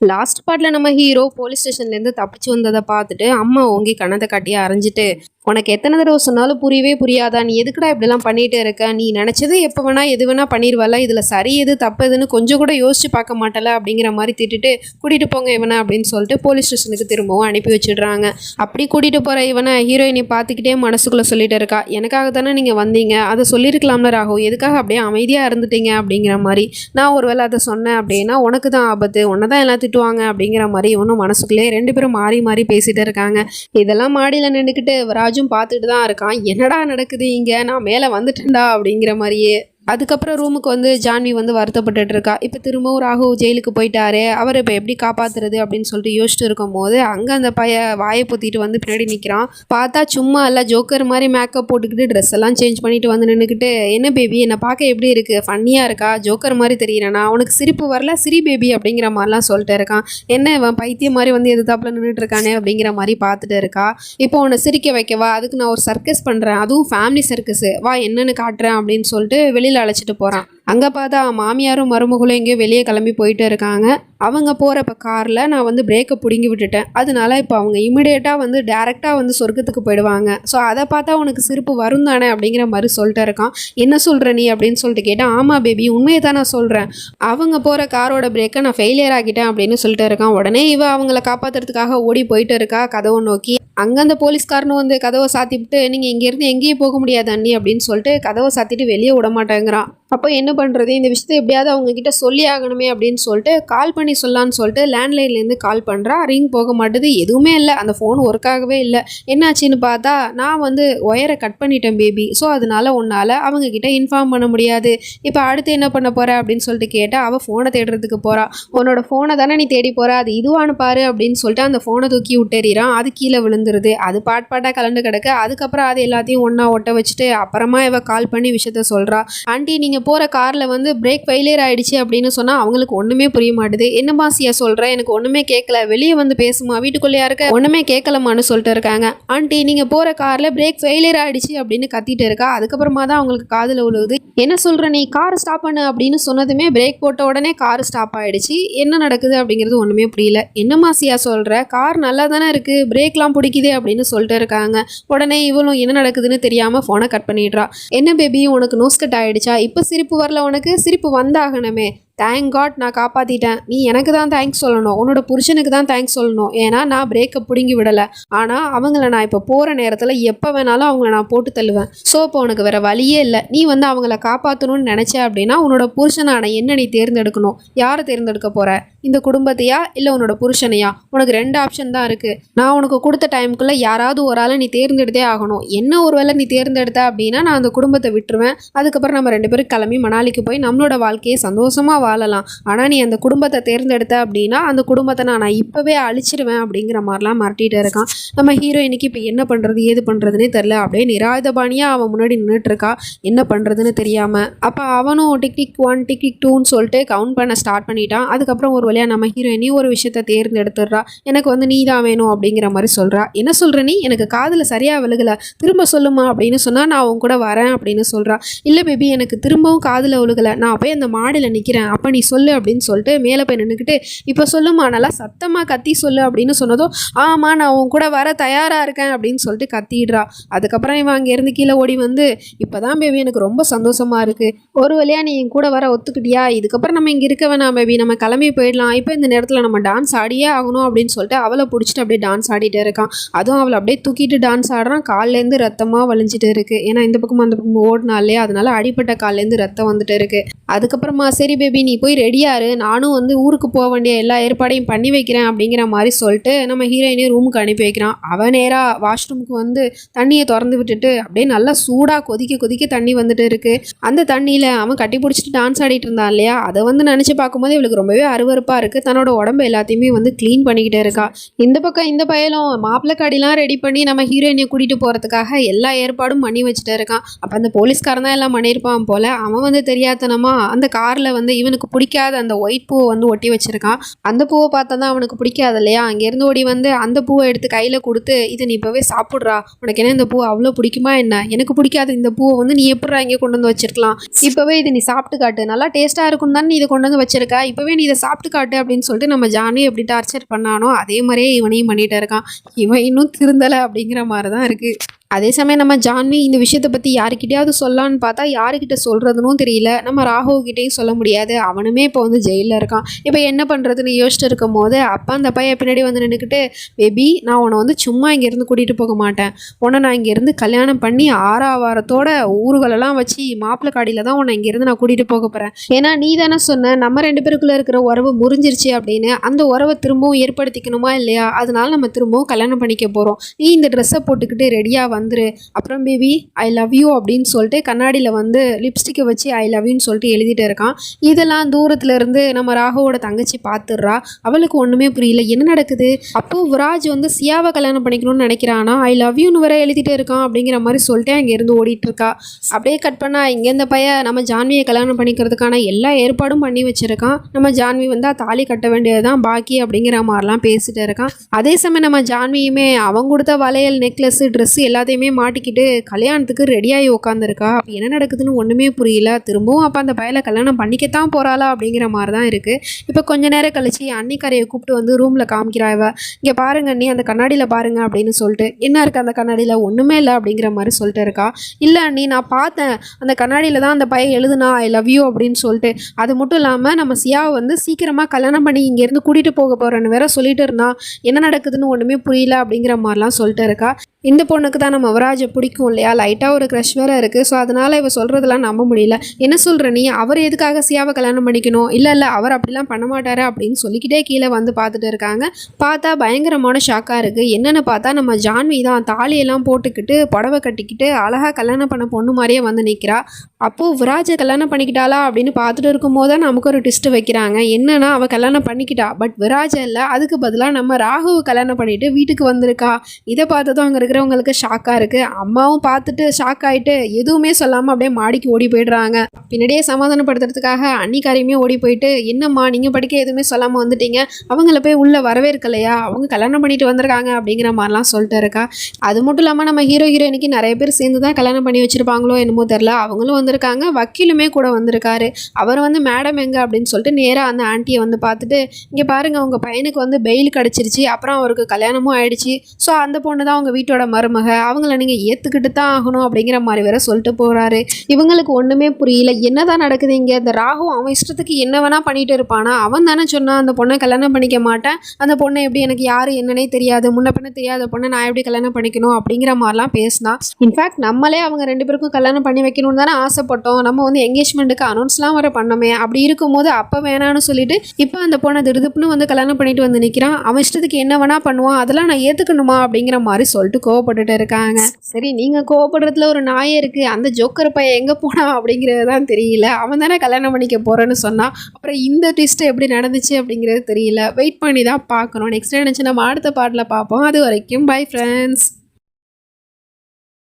Last பார்ட்டில் நம்ம hero police ஸ்டேஷன்லேருந்து தப்பிச்சு வந்ததை பார்த்துட்டு அம்மா ஓங்கி கணத்தை கட்டி அரைஞ்சிட்டு உனக்கு எத்தனை தடவை சொன்னாலும் புரியவே புரியாதா? நீ எதுக்குடா இப்படிலாம் பண்ணிகிட்டே இருக்க? நீ நினச்சது எப்போ வேணால் எது வேணால் பண்ணிடுவல இதில் சரி எது தப்பு எதுன்னு கொஞ்சம் கூட யோசிச்சு பார்க்க மாட்டல. அப்படிங்கிற மாதிரி திட்டுட்டு கூட்டிகிட்டு போங்க இவனை அப்படின்னு சொல்லிட்டு போலீஸ் ஸ்டேஷனுக்கு திரும்பவும் அனுப்பி வச்சிடுறாங்க. அப்படி கூட்டிகிட்டு போகிற இவனை ஹீரோயினி பார்த்துக்கிட்டே மனசுக்குள்ளே சொல்லிட்டு இருக்கா. எனக்காக தானே நீங்கள் வந்தீங்க? அதை சொல்லியிருக்கலாம்ல ராகு எதுக்காக அப்படியே அமைதியாக இருந்துட்டீங்க? அப்படிங்கிற மாதிரி. நான் ஒருவேளை அதை சொன்னேன் அப்படின்னா உனக்கு தான் ஆபத்து. உன்னை தான் எல்லாம் திட்டுவாங்க. அப்படிங்கிற மாதிரி இவனும் மனசுக்குள்ளேயே ரெண்டு பேரும் மாறி மாறி பேசிகிட்டு இருக்காங்க. இதெல்லாம் மாடியில் நின்றுக்கிட்டு ராஜ் ராஜும் பார்த்துட்டு தான் இருக்கான். என்னடா நடக்குது இங்கே? நான் மேலே வந்துட்டேன்டா அப்படிங்கிற மாதிரியே. அதுக்கப்புறம் ரூமுக்கு வந்து ஜான்வி வந்து வருத்தப்பட்டுட்டு இருக்கா இப்போ திரும்பவும் ராகு ஜெயிலுக்கு போயிட்டாரு அவர் இப்போ எப்படி காப்பாத்துறது அப்படின்னு சொல்லிட்டு யோசிச்சுட்டு இருக்கும் போது அங்கே அந்த பைய வாயை பொத்திட்டு வந்து பின்னாடி நிற்கிறான் பார்த்தா சும்மா இல்லை ஜோக்கர் மாதிரி மேக்கப் போட்டுக்கிட்டு ட்ரெஸ் எல்லாம் சேஞ்ச் பண்ணிட்டு வந்து நின்றுக்கிட்டு என்ன பேபி என்னை பார்க்க எப்படி இருக்கு? ஃபன்னியாக இருக்கா? ஜோக்கர் மாதிரி தெரியறேனா? உனக்கு சிரிப்பு வரல? சிரி பேபி அப்படிங்கிற மாதிரிலாம் சொல்லிட்டு இருக்கான். என்ன இவன் பைத்தியம் மாதிரி வந்து எதிர்த்தாப்புல நின்றுட்டு இருக்கானே? அப்படிங்கிற மாதிரி பார்த்துட்டு இருக்கா. இப்போ உன்னை சிரிக்க வைக்கவா? அதுக்கு நான் ஒரு சர்க்கஸ் பண்ணுறேன் அதுவும் ஃபேமிலி சர்க்கஸ் வா என்னன்னு காட்டுறேன் அப்படின்னு சொல்லிட்டு வெளியில் அழைச்சிட்டு போகிறான் அங்கே பார்த்தா மாமியாரும் மருமகளும் எங்கேயோ வெளியே கிளம்பி போயிட்டு இருக்காங்க. அவங்க போகிறப்ப காரில் நான் வந்து பிரேக்கை பிடுங்கி விட்டுட்டேன். அதனால இப்போ அவங்க இமிடியேட்டாக வந்து டேரெக்டாக வந்து சொர்க்கத்துக்கு போயிடுவாங்க. ஸோ அதை பார்த்தா உனக்கு சிரிப்பு வரும் தானே அப்படிங்கிற மாதிரி சொல்லிட்டு இருக்கான். என்ன சொல்கிற நீ அப்படின்னு சொல்லிட்டு கேட்டால் ஆமாம் பேபி உண்மையை தான் நான் சொல்கிறேன் அவங்க போகிற காரோட பிரேக்கை நான் ஃபெயிலியர் ஆகிட்டேன் அப்படின்னு சொல்லிட்டு இருக்கான். உடனே இவ அவங்கள காப்பாற்றுறதுக்காக ஓடி போயிட்டு இருக்கா கதவை நோக்கி. அங்கே அந்த போலீஸ்காரனும் வந்து கதவை சாத்திவிட்டு நீங்கள் இங்கேருந்து எங்கேயும் போக முடியாது அண்ணி அப்படின்னு சொல்லிட்டு கதவை சாத்திட்டு வெளியே விட மாட்டேங்கிறான். அப்போ என்ன பண்ணுறது இந்த விஷயத்தை எப்படியாவது அவங்கக்கிட்ட சொல்லி ஆகணுமே அப்படின்னு சொல்லிட்டு கால் பண்ணி சொல்லான்னு சொல்லிட்டு லேண்ட்லைன்லேருந்து கால் பண்ணுறா ரிங் போக மாட்டுது. எதுவுமே இல்லை. அந்த ஃபோன் ஒர்க் ஆகவே இல்லை. என்னாச்சுன்னு பார்த்தா நான் வந்து ஒயரை கட் பண்ணிட்டேன் பேபி ஸோ அதனால உன்னால் அவங்கக்கிட்ட இன்ஃபார்ம் பண்ண முடியாது. இப்போ அடுத்து என்ன பண்ண போகிற அப்படின்னு சொல்லிட்டு கேட்டால் அவள் ஃபோனை தேடுறதுக்கு போகிறா உன்னோட ஃபோனை தானே நீ தேடி போகிற அது இதுவானு பாரு அப்படின்னு சொல்லிட்டு அந்த ஃபோனை தூக்கி விட்டேறிறான் அது கீழே விழுந்துருது. அது பாட் பாட்டாக கலந்து கிடக்கு. அதுக்கப்புறம் அது எல்லாத்தையும் ஒன்றா ஒட்ட வச்சுட்டு அப்புறமா இவள் கால் பண்ணி விஷயத்த சொல்கிறா ஆண்டி நீங்கள் போகிற காரில் வந்து பிரேக் ஃபெயிலியர் ஆகிடுச்சு அப்படின்னு சொன்னால் அவங்களுக்கு ஒன்றுமே புரிய மாட்டுது. என்ன பாசியா சொல்கிறேன் எனக்கு ஒன்றுமே கேட்கல வெளியே வந்து பேசுமா? வீட்டுக்குள்ளேயா இருக்க? ஒன்றுமே கேட்கலமான்னு சொல்லிட்டு இருக்காங்க. ஆண்டி நீங்கள் போகிற காரில் பிரேக் ஃபெயிலியர் ஆகிடுச்சு அப்படின்னு கத்திட்டு இருக்கா. அதுக்கப்புறமா தான் அவங்களுக்கு காதில் உழுவுது என்ன சொல்கிற நீ கார் ஸ்டாப் பண்ணு அப்படின்னு சொன்னதுமே பிரேக் போட்ட உடனே கார் ஸ்டாப் ஆகிடுச்சு என்ன நடக்குது? அப்படிங்கிறது ஒன்றுமே புரியல. என்ன மாசியா சொல்கிற கார் நல்லா தானே இருக்குது பிரேக்லாம் பிடிக்குதே அப்படின்னு சொல்லிட்டு இருக்காங்க. உடனே இவளும் என்ன நடக்குதுன்னு தெரியாமல் ஃபோனை கட் பண்ணிடுறா. என்ன பேபி உனக்கு நோஸ் கட் ஆகிடுச்சா இப்போ சிரிப்பு வரல உனக்கு? சிரிப்பு வந்தாகணுமே. தேங்க் காட் நான் காப்பாற்றிட்டேன் நீ எனக்கு தான் தேங்க்ஸ் சொல்லணும். உன்னோட புருஷனுக்கு தான் தேங்க்ஸ் சொல்லணும். ஏன்னா நான் பிரேக்கை பிடுங்கி விடலை. ஆனால் அவங்கள நான் இப்போ போகிற நேரத்தில் எப்போ வேணாலும் அவங்கள நான் போட்டு தள்ளுவேன். ஸோ இப்போ உனக்கு வேறு வழியே இல்லை. நீ வந்து அவங்கள காப்பாற்றணும்னு நினச்ச அப்படின்னா உன்னோட புருஷனான என்ன நீ தேர்ந்தெடுக்கணும்? யாரை தேர்ந்தெடுக்க போகிற இந்த குடும்பத்தையா? இல்லை உன்னோட புருஷனையா? உனக்கு ரெண்டு ஆப்ஷன் தான் இருக்குது நான் உனக்கு கொடுத்த டைமுக்குள்ளே யாராவது ஒரு ஆளை நீ தேர்ந்தெடுத்தே ஆகணும். என்ன ஒரு வேளை நீ தேர்ந்தெடுத்த அப்படின்னா நான் அந்த குடும்பத்தை விட்டுருவேன். அதுக்கப்புறம் நம்ம ரெண்டு பேரும் கிளம்பி மணாலிக்கு போய் நம்மளோட வாழ்க்கையை சந்தோஷமாக வாழலாம். ஆனால் நீ அந்த குடும்பத்தை தேர்ந்தெடுத்த அப்படின்னா அந்த குடும்பத்தை நான் நான் இப்போவே அழிச்சிருவேன் அப்படிங்கிற மாதிரிலாம் மிரட்டிட்டு இருக்கான். நம்ம ஹீரோயினுக்கு இப்போ என்ன பண்ணுறது ஏது பண்ணுறதுனே தெரில அப்படியே நிராயுதபாணியாக அவன் முன்னாடி நின்றுட்டு இருக்கா என்ன பண்ணுறதுன்னு தெரியாமல் அப்போ அவனும் டிக்டிக் ஒன் டிக்டிக் டூன்னு சொல்லிட்டு கவுண்ட் பண்ண ஸ்டார்ட் பண்ணிட்டான். அதுக்கப்புறம் ஒரு வழியாக நம்ம ஹீரோயினி ஒரு விஷயத்த தேர்ந்தெடுத்துடுறா. எனக்கு வந்து நீ தான் வேணும் அப்படிங்கிற மாதிரி சொல்கிறா என்ன சொல்கிற நீ? எனக்கு காதில் சரியாக விழுகலை. திரும்ப சொல்லுமா அப்படின்னு சொன்னால் நான் உன் கூட வரேன் அப்படின்னு சொல்கிறா இல்லை பேபி எனக்கு திரும்பவும் காதில் விழுகலை. நான் போய் அந்த மாடியில் நிற்கிறேன் அப்போ நீ சொல்லு அப்படின்னு சொல்லிட்டு மேலே போய் நின்றுக்கிட்டு இப்போ சொல்லுமா நல்லா சத்தமாக கத்தி சொல்லு அப்படின்னு சொன்னதும் ஆமாம் நான் உன் கூட வர தயாராக இருக்கேன் அப்படின்னு சொல்லிட்டு கத்திடுறா. அதுக்கப்புறம் இவன் அங்கேருந்து கீழே ஓடி வந்து இப்போ தான் பேபி எனக்கு ரொம்ப சந்தோஷமாக இருக்குது ஒரு வழியாக நீ என் கூட வர ஒத்துக்கிட்டியா? இதுக்கப்புறம் நம்ம இங்கே இருக்க வேணாம் பேபி நம்ம கிளம்பி போயிடலாம். இப்போ இந்த நேரத்தில் நம்ம டான்ஸ் ஆடியே ஆகணும் அப்படின்னு சொல்லிட்டு அவளை பிடிச்சிட்டு அப்படியே டான்ஸ் ஆடிட்டே இருக்கான். அதுவும் அவளை அப்படியே தூக்கிட்டு டான்ஸ் ஆடுறான். கால்லேருந்து ரத்தமாக வலிஞ்சிட்டு இருக்கு. ஏன்னா இந்த பக்கம் அந்த பக்கம் ஓடினாலே அதனால அடிப்பட்ட கால்லேருந்து ரத்தம் வந்துட்டு இருக்குது அதுக்கப்புறமா சரி பேபி நீ போய் ரெடியாரு நானும் வந்து ஊருக்கு போக வேண்டிய எல்லா ஏற்பாடையும் பண்ணி வைக்கிறேன் அப்படிங்கிற மாதிரி சொல்லிட்டு நம்ம ஹீரோயினே ரூமுக்கு அனுப்பி வைக்கிறான். அவன் நேராக வாஷ்ரூமுக்கு வந்து தண்ணியை திறந்து விட்டுட்டு அப்படியே நல்லா சூடாக கொதிக்க கொதிக்க தண்ணி வந்துட்டு இருக்கு. அந்த தண்ணியில் அவன் கட்டி பிடிச்சிட்டு டான்ஸ் ஆடிட்டு இருந்தான் இல்லையா? அதை வந்து நினச்சி பார்க்கும்போது இவளுக்கு ரொம்பவே அருவருப்பாக இருக்குது தன்னோட உடம்பு எல்லாத்தையுமே வந்து க்ளீன் பண்ணிக்கிட்டே இருக்கா. இந்த பக்கம் இந்த பயலும் மாப்பிள்ளை கடிலாம் ரெடி பண்ணி நம்ம ஹீரோயினை கூட்டிகிட்டு போகிறதுக்காக எல்லா ஏற்பாடும் பண்ணி வச்சுட்டு இருக்கான். அப்போ அந்த போலீஸ்காரன் தான் எல்லாம் பண்ணியிருப்பான் போல். அவன் வந்து தெரியாதனமா அந்த காரில் வந்து இவன் அவனுக்கு பிடிக்காத அந்த ஒயிட் பூவை வந்து ஒட்டி வச்சிருக்கான். அந்த பூவை பார்த்தா தான் அவனுக்கு பிடிக்காது இல்லையா? அங்கேருந்து ஓடி வந்து அந்த பூவை எடுத்து கையில் கொடுத்து இதை நீ இப்போவே சாப்பிட்றா. உனக்கு என்ன இந்த பூ அவ்வளோ பிடிக்குமா என்ன? எனக்கு பிடிக்காத. இந்த பூவை வந்து நீ எப்படிடா இங்கே கொண்டு வந்து வச்சிருக்கலாம்? இப்போவே இதை நீ சாப்பிட்டு காட்டு. நல்லா டேஸ்ட்டாக இருக்கும் தானே நீ இதை கொண்டு வந்து வச்சிருக்க? இப்போவே நீ இதை சாப்பிட்டு காட்டு அப்படின்னு சொல்லிட்டு நம்ம ஜானி எப்படி டார்ச்சர் பண்ணானோ அதே மாதிரியே இவனையும் பண்ணிகிட்டே இருக்கான். இவன் இன்னும் திருந்தலை அப்படிங்கிற மாதிரி தான் இருக்குது அதே சமயம் நம்ம ஜான்வி இந்த விஷயத்தை பற்றி யாருக்கிட்டையாவது சொல்லான்னு பார்த்தா யாருக்கிட்ட சொல்கிறதுனும் தெரியல. நம்ம ராகுவகிட்டையும் சொல்ல முடியாது. அவனுமே இப்போ வந்து ஜெயிலில் இருக்கான். இப்போ என்ன பண்ணுறதுன்னு யோசிச்சுட்டு இருக்கும் போது அப்பா அந்த பையன் பின்னாடி வந்து நின்றுக்கிட்டு பேபி நான் உன்னை வந்து சும்மா இங்கேருந்து கூட்டிகிட்டு போக மாட்டேன். உன்னை நான் இங்கேருந்து கல்யாணம் பண்ணி ஆறாவாரத்தோட ஊர்களெல்லாம் வச்சு மாப்பிள்ளை காடியில் தான் உன்னை இங்கேருந்து நான் கூட்டிகிட்டு போக போகிறேன் ஏன்னா நீ தானே சொன்ன நம்ம ரெண்டு பேருக்குள்ளே இருக்கிற உறவு முறிஞ்சிருச்சு அப்படின்னு அந்த உறவை திரும்பவும் ஏற்படுத்திக்கணுமா இல்லையா? அதனால நம்ம திரும்பவும் கல்யாணம் பண்ணிக்க போகிறோம் நீ இந்த ட்ரெஸ்ஸை போட்டுக்கிட்டு ரெடியாக வந்துரு. அப்புறம் பேபி ஐ லவ் யூ அப்படின்னு சொல்லிட்டு கண்ணாடியில் வந்து லிப்ஸ்டிக்கை வச்சு ஐ லவ்யூன்னு சொல்லிட்டு எழுதிட்டு இருக்கான். இதெல்லாம் தூரத்தில் இருந்து நம்ம ராகுவோட தங்கச்சி பார்த்துடுறா அவளுக்கு ஒன்றுமே புரியல. என்ன நடக்குது? அப்போ விராஜ் வந்து சியாவை கல்யாணம் பண்ணிக்கணும்னு நினைக்கிறானா? ஐ லவ் யூன்னு வர எழுதிட்டு இருக்கான் அப்படிங்கிற மாதிரி சொல்லிட்டு அங்கேருந்து ஓடிட்டு இருக்கா. அப்படியே கட் பண்ணால் இங்கே இந்த பையன் நம்ம ஜான்வியை கல்யாணம் பண்ணிக்கிறதுக்கான எல்லா ஏற்பாடும் பண்ணி வச்சுருக்கான். நம்ம ஜான்வி வந்து தாலி கட்ட வேண்டியதுதான் பாக்கி அப்படிங்கிற மாதிரிலாம் பேசிட்டு இருக்கான். அதே சமயம் நம்ம ஜான்வியுமே அவன் கொடுத்த வளையல் நெக்லஸ் ட்ரெஸ் எல்லாத்தையும் எல்லாத்தையுமே மாட்டிக்கிட்டு கல்யாணத்துக்கு ரெடியாகி உட்காந்துருக்கா என்ன நடக்குதுன்னு ஒன்றுமே புரியல. திரும்பவும் அப்போ அந்த பயலை கல்யாணம் பண்ணிக்கத்தான் போகிறாளா அப்படிங்கிற மாதிரி தான் இருக்குது இப்போ கொஞ்ச நேரம் கழிச்சு அன்னிக்காரையை கூப்பிட்டு வந்து ரூமில் காமிக்கிறா இவ. இங்கே பாருங்க நீ அந்த கண்ணாடியில் பாருங்க அப்படின்னு சொல்லிட்டு என்ன இருக்குது அந்த கண்ணாடியில்? ஒன்றுமே இல்லை அப்படிங்கிற மாதிரி சொல்லிட்டு இருக்கா. இல்லை அண்ணி நான் பார்த்தேன். அந்த கண்ணாடியில் தான் அந்த பையன் எழுதுனா ஐ லவ் யூ அப்படின்னு சொல்லிட்டு அது மட்டும் இல்லாமல் நம்ம சியாவை வந்து சீக்கிரமாக கல்யாணம் பண்ணி இங்கேருந்து கூட்டிகிட்டு போக போகிறேன்னு வேற சொல்லிட்டு இருந்தா என்ன நடக்குதுன்னு ஒன்றுமே புரியல அப்படிங்கிற மாதிரிலாம் சொல்லிட்டு இருக்கா. இந்த பொண்ணுக்கு தான் நம்ம யுவராஜை பிடிக்கும் இல்லையா? லைட்டாக ஒரு க்ரஷ் வேறு இருக்குது ஸோ அதனால் இவ சொல்கிறதெல்லாம் நம்ப முடியல. என்ன சொல்கிற நீ? அவர் எதுக்காக சியாவை கல்யாணம் பண்ணிக்கணும்? இல்லை இல்லை அவர் அப்படிலாம் பண்ண மாட்டார் அப்படின்னு சொல்லிக்கிட்டே கீழே வந்து பார்த்துட்டு இருக்காங்க. பார்த்தா பயங்கரமான ஷாக்காக இருக்குது என்னென்னு பார்த்தா நம்ம ஜான்வி தான் தாலியெல்லாம் போட்டுக்கிட்டு புடவை கட்டிக்கிட்டு அழகாக கல்யாணம் பண்ண பொண்ணு மாதிரியே வந்து நிற்கிறா அப்போது விராஜை கல்யாணம் பண்ணிக்கிட்டாளா அப்படின்னு பார்த்துட்டு இருக்கும்போது தான் நமக்கு ஒரு டிஸ்ட்டு வைக்கிறாங்க. என்னன்னா அவள் கல்யாணம் பண்ணிக்கிட்டா. பட் விராஜ இல்லை. அதுக்கு பதிலாக நம்ம ராகுவை கல்யாணம் பண்ணிட்டு வீட்டுக்கு வந்திருக்கா. இதை பார்த்ததும் அங்கே இருக்கிற இருக்கிறவங்களுக்கு ஷாக்காக இருக்குது அம்மாவும் பார்த்துட்டு ஷாக் ஆகிட்டு எதுவுமே சொல்லாமல் அப்படியே மாடிக்கு ஓடி போயிடுறாங்க. பின்னாடியே சமாதானப்படுத்துறதுக்காக அன்னிக்காரையுமே ஓடி போயிட்டு என்னம்மா நீங்கள் படிக்க எதுவுமே சொல்லாமல் வந்துட்டீங்க. அவங்கள போய் உள்ளே வரவேற்கலையா? அவங்க கல்யாணம் பண்ணிட்டு வந்திருக்காங்க. அப்படிங்கிற மாதிரிலாம் சொல்லிட்டு இருக்கா. அது மட்டும் இல்லாமல் நம்ம ஹீரோ ஹீரோயினுக்கு நிறைய பேர் சேர்ந்து தான் கல்யாணம் பண்ணி வச்சிருப்பாங்களோ என்னமோ தெரில அவங்களும் வந்திருக்காங்க. வக்கீலுமே கூட வந்திருக்காரு. அவர் வந்து மேடம் எங்கே? அப்படின்னு சொல்லிட்டு நேராக அந்த ஆண்டியை வந்து பார்த்துட்டு இங்கே பாருங்க உங்கள் பையனுக்கு வந்து பெயில் கிடச்சிருச்சு. அப்புறம் அவருக்கு கல்யாணமும் ஆயிடுச்சு. ஸோ அந்த பொண்ணு தான் அவங்க வீட்டோட மருமக அவங்கள நீங்கள் ஏற்றுக்கிட்டு தான் ஆகணும் அப்படிங்கிற மாதிரி வேற சொல்லிட்டு போகிறாரு இவங்களுக்கு ஒன்றுமே புரியல. என்னதான் நடக்குது இங்கே? இந்த ராகு அவன் இஷ்டத்துக்கு என்ன வேணால் பண்ணிட்டு இருப்பானா? அவன் தானே சொன்னான் அந்த பொண்ணை கல்யாணம் பண்ணிக்க மாட்டேன். அந்த பொண்ணை எப்படி எனக்கு யார் என்னன்னே தெரியாது. முன்ன பண்ண தெரியாத பொண்ணை நான் எப்படி கல்யாணம் பண்ணிக்கணும் அப்படிங்கிற மாதிரிலாம் பேசினான் இன்ஃபேக்ட் நம்மளே அவங்க ரெண்டு பேருக்கும் கல்யாணம் பண்ணி வைக்கணும்னு தானே ஆசைப்பட்டோம். நம்ம வந்து எங்கேஜ்மெண்ட்டுக்கு அனௌன்ஸ்லாம் வர பண்ணோமே. அப்படி இருக்கும்போது அப்போ வேணான்னு சொல்லிட்டு இப்போ அந்த பொண்ணை திருதுப்புன்னு வந்து கல்யாணம் பண்ணிட்டு வந்து நிற்கிறான் அவன் இஷ்டத்துக்கு என்ன வேணால் பண்ணுவான். அதெல்லாம் நான் ஏற்றுக்கணுமா அப்படிங்கிற மாதிரி சொல்லிட்டு கோவப்பட்டுட்டு இருக்காங்க. சரி நீங்கள் கோவப்படுறதுல ஒரு நாயே இருக்குது அந்த ஜோக்கர் பையன் எங்கே போனான் அப்படிங்கிறது தான் தெரியல. அவன் தானே கல்யாணம் பண்ணிக்க போகிறேன்னு சொன்னான். அப்புறம் இந்த ட்விஸ்ட் எப்படி நடந்துச்சு அப்படிங்கிறது தெரியல. வெயிட் பண்ணி தான் பார்க்கணும். நெக்ஸ்ட் என்னச்சு நம்ம அடுத்த பாட்டில் பார்ப்போம். அது வரைக்கும் பை ஃப்ரெண்ட்ஸ்